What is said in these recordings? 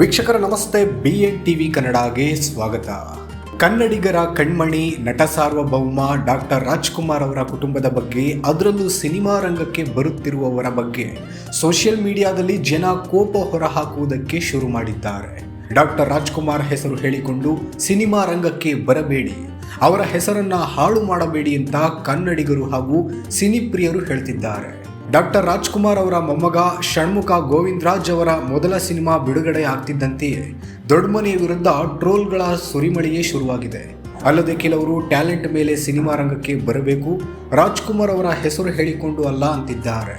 ವೀಕ್ಷಕರ ನಮಸ್ತೆ B N TV ಕನ್ನಡಗೆ ಸ್ವಾಗತ. ಕನ್ನಡಿಗರ ಕಣ್ಮಣಿ, ನಟ ಸಾರ್ವಭೌಮ, ಡಾಕ್ಟರ್ ರಾಜ್ಕುಮಾರ್ ಅವರ ಕುಟುಂಬದ ಬಗ್ಗೆ, ಅದರಲ್ಲೂ ಸಿನಿಮಾ ರಂಗಕ್ಕೆ ಬರುತ್ತಿರುವವರ ಬಗ್ಗೆ ಸೋಷಿಯಲ್ ಮೀಡಿಯಾದಲ್ಲಿ ಜನ ಕೋಪ ಹೊರಹಾಕುವುದಕ್ಕೆ ಶುರು ಮಾಡಿದ್ದಾರೆ. ಡಾಕ್ಟರ್ ರಾಜ್ಕುಮಾರ್ ಹೆಸರು ಹೇಳಿಕೊಂಡು ಸಿನಿಮಾ ರಂಗಕ್ಕೆ ಬರಬೇಡಿ. ಅವರ ಹೆಸರನ್ನ ಹಾಳು ಮಾಡಬೇಡಿ ಅಂತ ಕನ್ನಡಿಗರು ಹಾಗೂ ಸಿನಿಪ್ರಿಯರು ಹೇಳ್ತಿದ್ದಾರೆ. ಡಾಕ್ಟರ್ ರಾಜ್ಕುಮಾರ್ ಅವರ ಮೊಮ್ಮಗ ಷಣ್ಮುಖ ಗೋವಿಂದರಾಜ್ ಅವರ ಮೊದಲ ಸಿನಿಮಾ ಬಿಡುಗಡೆ ಆಗ್ತಿದ್ದಂತೆಯೇ ದೊಡ್ಡಮನೆಯ ವಿರುದ್ಧ ಟ್ರೋಲ್ಗಳ ಸುರಿಮಳೆಯೇ ಶುರುವಾಗಿದೆ. ಅಲ್ಲದೆ ಕೆಲವರು ಟ್ಯಾಲೆಂಟ್ ಮೇಲೆ ಸಿನಿಮಾ ರಂಗಕ್ಕೆ ಬರಬೇಕು, ರಾಜ್ಕುಮಾರ್ ಅವರ ಹೆಸರು ಹೇಳಿಕೊಂಡು ಅಲ್ಲ ಅಂತಿದ್ದಾರೆ.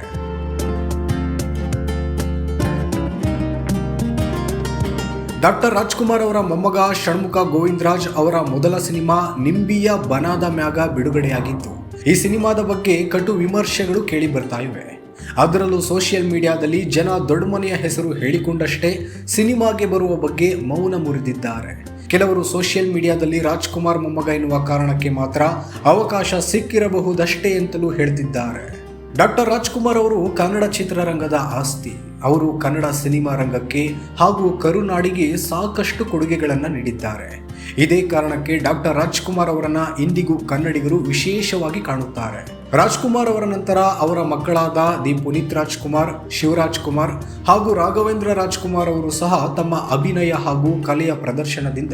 ಡಾಕ್ಟರ್ ರಾಜ್ಕುಮಾರ್ ಅವರ ಮೊಮ್ಮಗ ಷಣ್ಮುಖ ಗೋವಿಂದರಾಜ್ ಅವರ ಮೊದಲ ಸಿನಿಮಾ ನಿಂಬಿಯ ಬನಾದ ಮ್ಯಾಗ ಬಿಡುಗಡೆಯಾಗಿತ್ತು. ಈ ಸಿನಿಮಾದ ಬಗ್ಗೆ ಕಟು ವಿಮರ್ಶೆಗಳು ಕೇಳಿ ಬರ್ತಾ ಇವೆ. ಅದರಲ್ಲೂ ಸೋಷಿಯಲ್ ಮೀಡಿಯಾದಲ್ಲಿ ಜನ ದೊಡ್ಡಮನೆಯ ಹೆಸರು ಹೇಳಿಕೊಂಡಷ್ಟೇ ಸಿನಿಮಾಗೆ ಬರುವ ಬಗ್ಗೆ ಮೌನ ಮುರಿದಿದ್ದಾರೆ. ಕೆಲವರು ಸೋಷಿಯಲ್ ಮೀಡಿಯಾದಲ್ಲಿ ರಾಜ್ಕುಮಾರ್ ಮೊಮ್ಮಗ ಎನ್ನುವ ಕಾರಣಕ್ಕೆ ಮಾತ್ರ ಅವಕಾಶ ಸಿಕ್ಕಿರಬಹುದಷ್ಟೇ ಅಂತಲೂ ಹೇಳ್ತಿದ್ದಾರೆ. ಡಾಕ್ಟರ್ ರಾಜ್ಕುಮಾರ್ ಅವರು ಕನ್ನಡ ಚಿತ್ರರಂಗದ ಆಸ್ತಿ. ಅವರು ಕನ್ನಡ ಸಿನಿಮಾ ರಂಗಕ್ಕೆ ಹಾಗೂ ಕರುನಾಡಿಗೆ ಸಾಕಷ್ಟು ಕೊಡುಗೆಗಳನ್ನು ನೀಡಿದ್ದಾರೆ. ಇದೇ ಕಾರಣಕ್ಕೆ ಡಾಕ್ಟರ್ ರಾಜ್ಕುಮಾರ್ ಅವರನ್ನ ಇಂದಿಗೂ ಕನ್ನಡಿಗರು ವಿಶೇಷವಾಗಿ ಕಾಣುತ್ತಾರೆ. ರಾಜ್ಕುಮಾರ್ ಅವರ ನಂತರ ಅವರ ಮಕ್ಕಳಾದ ದಿ ಪುನೀತ್ ರಾಜ್ಕುಮಾರ್, ಶಿವರಾಜ್ ಕುಮಾರ್ ಹಾಗೂ ರಾಘವೇಂದ್ರ ರಾಜ್ಕುಮಾರ್ ಅವರು ಸಹ ತಮ್ಮ ಅಭಿನಯ ಹಾಗೂ ಕಲೆಯ ಪ್ರದರ್ಶನದಿಂದ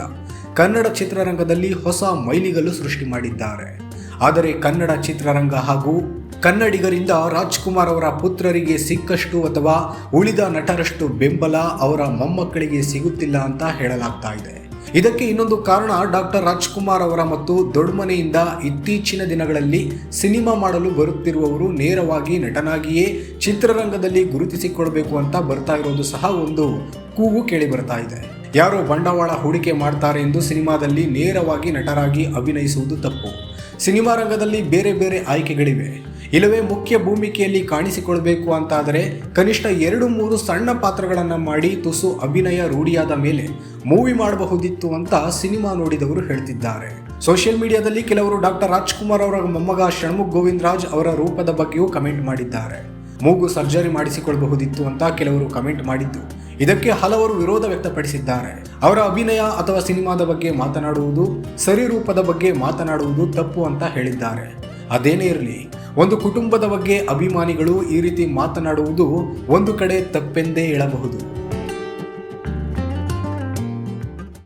ಕನ್ನಡ ಚಿತ್ರರಂಗದಲ್ಲಿ ಹೊಸ ಮೈಲಿಗಲ್ಲು ಸೃಷ್ಟಿ ಮಾಡಿದ್ದಾರೆ. ಆದರೆ ಕನ್ನಡ ಚಿತ್ರರಂಗ ಹಾಗೂ ಕನ್ನಡಿಗರಿಂದ ರಾಜ್ಕುಮಾರ್ ಅವರ ಪುತ್ರರಿಗೆ ಸಿಕ್ಕಷ್ಟು ಅಥವಾ ಉಳಿದ ನಟರಷ್ಟು ಬೆಂಬಲ ಅವರ ಮೊಮ್ಮಕ್ಕಳಿಗೆ ಸಿಗುತ್ತಿಲ್ಲ ಅಂತ ಹೇಳಲಾಗ್ತಾ ಇದೆ. ಇದಕ್ಕೆ ಇನ್ನೊಂದು ಕಾರಣ ಡಾಕ್ಟರ್ ರಾಜ್ಕುಮಾರ್ ಅವರ ಮತ್ತು ದೊಡ್ಮನೆಯಿಂದ ಇತ್ತೀಚಿನ ದಿನಗಳಲ್ಲಿ ಸಿನಿಮಾ ಮಾಡಲು ಬರುತ್ತಿರುವವರು ನೇರವಾಗಿ ನಟನಾಗಿಯೇ ಚಿತ್ರರಂಗದಲ್ಲಿ ಗುರುತಿಸಿಕೊಳ್ಬೇಕು ಅಂತ ಬರ್ತಾ ಇರೋದು ಸಹ ಒಂದು ಕೂಗು ಕೇಳಿ ಬರ್ತಾ ಇದೆ. ಯಾರೋ ಬಂಡವಾಳ ಹೂಡಿಕೆ ಮಾಡ್ತಾರೆ ಎಂದು ಸಿನಿಮಾದಲ್ಲಿ ನೇರವಾಗಿ ನಟರಾಗಿ ಅಭಿನಯಿಸುವುದು ತಪ್ಪು. ಸಿನಿಮಾ ರಂಗದಲ್ಲಿ ಬೇರೆ ಬೇರೆ ಆಯ್ಕೆಗಳಿವೆ. ಇಲ್ಲವೇ ಮುಖ್ಯ ಭೂಮಿಕೆಯಲ್ಲಿ ಕಾಣಿಸಿಕೊಳ್ಬೇಕು ಅಂತಾದರೆ ಕನಿಷ್ಠ ಎರಡು ಮೂರು ಸಣ್ಣ ಪಾತ್ರಗಳನ್ನು ಮಾಡಿ ತುಸು ಅಭಿನಯ ರೂಢಿಯಾದ ಮೇಲೆ ಮೂವಿ ಮಾಡಬಹುದಿತ್ತು ಅಂತ ಸಿನಿಮಾ ನೋಡಿದವರು ಹೇಳ್ತಿದ್ದಾರೆ. ಸೋಷಿಯಲ್ ಮೀಡಿಯಾದಲ್ಲಿ ಕೆಲವರು ಡಾಕ್ಟರ್ ರಾಜ್ಕುಮಾರ್ ಅವರ ಮೊಮ್ಮಗ ಷಣ್ಮುಖ್ ಗೋವಿಂದರಾಜ್ ಅವರ ರೂಪದ ಬಗ್ಗೆಯೂ ಕಮೆಂಟ್ ಮಾಡಿದ್ದಾರೆ. ಮೂಗು ಸರ್ಜರಿ ಮಾಡಿಸಿಕೊಳ್ಳಬಹುದಿತ್ತು ಅಂತ ಕೆಲವರು ಕಮೆಂಟ್ ಮಾಡಿದ್ದು. ಇದಕ್ಕೆ ಹಲವರು ವಿರೋಧ ವ್ಯಕ್ತಪಡಿಸಿದ್ದಾರೆ. ಅವರ ಅಭಿನಯ ಅಥವಾ ಸಿನಿಮಾದ ಬಗ್ಗೆ ಮಾತನಾಡುವುದು, ಸರಿ ರೂಪದ ಬಗ್ಗೆ ಮಾತನಾಡುವುದು ತಪ್ಪು ಅಂತ ಹೇಳಿದ್ದಾರೆ. ಅದೇನೇ ಇರಲಿ ಒಂದು ಕುಟುಂಬದ ಬಗ್ಗೆ ಅಭಿಮಾನಿಗಳು ಈ ರೀತಿ ಮಾತನಾಡುವುದು ಒಂದು ಕಡೆ ತಪ್ಪೆಂದೇ ಹೇಳಬಹುದು.